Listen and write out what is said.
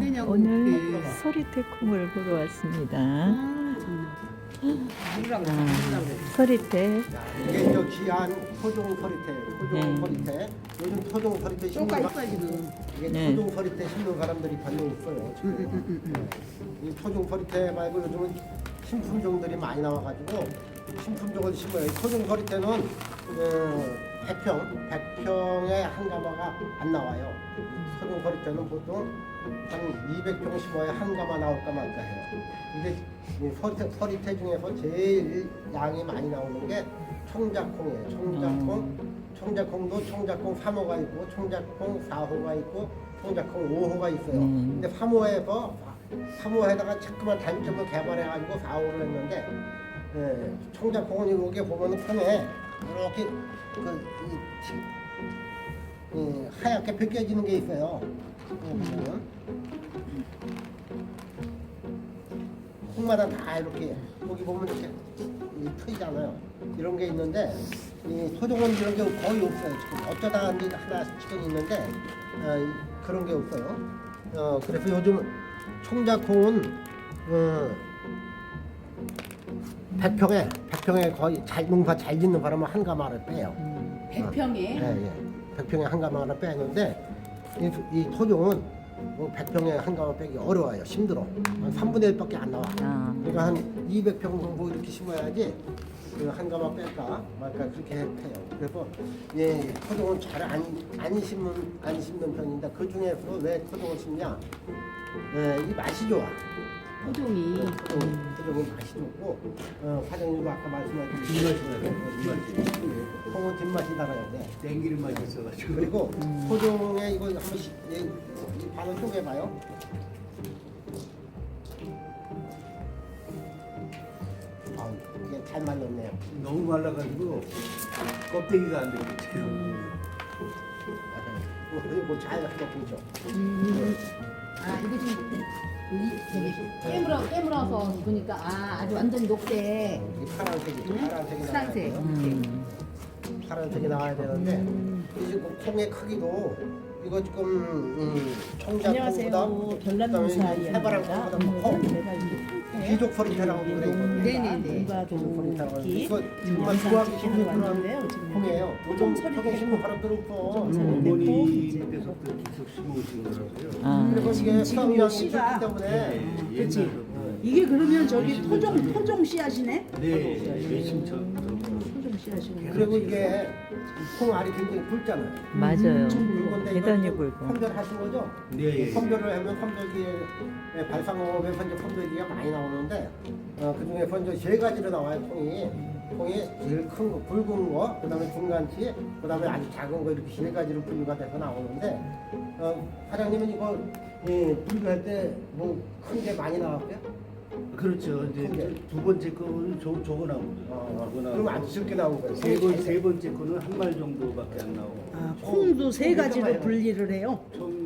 되냐고. 오늘 그게. 서리태 콩을 보러 왔습니다. 아, 그랬어. 서리태 이게 저 귀한 토종 서리태, 토종 네. 서리태. 요즘 토종 서리태 심는 쪼까 사- 있어 지금. 이게 네. 토종 서리태 심는 사람들이 별로 없어요. 지금. 응, 응, 응, 응. 이 토종 서리태 말고 요즘은 신품종들이 많이 나와가지고 신품종을 심어요. 이 토종 서리태는 어, 100평, 100 평에 한 가마가 안 나와요. 토종 서리태는 보통 한 200평 심어야 한 가마 나올까 말까 해요. 근데 이 서리태, 서리태 중에서 제일 양이 많이 나오는 게 청작콩이에요. 청작콩, 청작콩도 청작콩 3호가 있고 청작콩 4호가 있고 청작콩 5호가 있어요. 음. 근데 3호에서 3호에다가 자꾸만 단점을 개발해가지고 4호를 했는데 예, 청작콩은 이렇게 보면 은 판에 이렇게 그, 이, 티- 이 하얗게 벗겨지는 게 있어요. 이거 보면 콩마다 다 이렇게 거기 보면 이렇게 이 트이잖아요. 이런 게 있는데 이 토종은 이런 게 거의 없어요. 지금 어쩌다 한게 하나씩은 있는데 어, 이- 그런 게 없어요. 어, 그래서 요즘 청자콩은 어, 100평에 100평에 거의 잘 농사 잘 짓는 바람에 한 가마를 빼요. 백평에 예, 예. 100평에 한 가마를 빼는데 이, 이 토종은 뭐 100평에 한 가마 빼기 어려워요. 힘들어. 한 3분의 1밖에 안 나와. 아, 그러니까 한 200평 정도 이렇게 심어야지 그 한 가마 뺄까 말까 그렇게 해요. 그래서 예, 토종은 잘안 안 심는 안 심는 편인데 그 중에서 왜 토종을 심냐? 예, 이 맛이 좋아. 토종, 토종은 맛이 좋고 어, 과장님도 아까 말씀하신 뒷맛이 나요. 뒷맛이. 콩은 뒷맛이 달아야 돼. 땡기는 맛이 있어가지고. 그리고 토종에 이거 한 번 씩 이, 이 반을 쪼개봐요. 아, 이게 잘 말랐네요. 너무 말라가지고 껍데기가 안 되겠죠. 이거 뭐잘 한번 보죠. 아 이거 지금 이 저기 깨물어 깨물어서 보니까 아 아주 완전 녹색 이 파란색이 파란색이 파란색. 나와야 돼요. 음, 파란색이 나와야 되는데 이 지금 콩의 크기도 이거 지금 음, 안녕하세요. 이야기입니다. 콩보다 더 커. 오늘은 내가 이제 귀족 소리태라고 그래. 네네네. 도끼 이거 찍기 힘든 하러 그런 왔는데요. 지금 콩이에요. 요즘 저게 심는 사람들 없어. 어머니 이제 집에서부터 계속 심어오신 거라고요. 아, 그리고 이게 지금 요 좋기 씨가- 때문에 네, 그치. 옛날부터. 이게 그러면 저기 토종 토종 씨앗이네. 네, 예심처럼. 토종 씨앗이네. 그리고 이게 콩 알이 굉장히 굵잖아요. 맞아요. 이거 대단히 굵고. 선별하신 거죠? 네, 예. 선별을 하면 선별기에 발상업에서 이제 선별기가 많이 나오는데 어, 그 중에서 이제 세 가지로 나와요 콩이. 콩이 제일 큰 거, 굵은 거, 그다음에 중간치, 그다음에 아주 작은 거 이렇게 세 가지로 분류가 돼서 나오는데 어, 사장님은 이거 예, 분류할 때 뭐 큰 게 많이 나왔고요? 그렇죠. 이제. 두 번째 거는 저, 저거 나오죠. 어, 저거 그럼 나오고. 아주 적게 나온 거예요. 세, 번, 세 번째 거는 한 말 정도밖에 안 나오고. 아, 콩도 세 가지로 분리를 해요. 총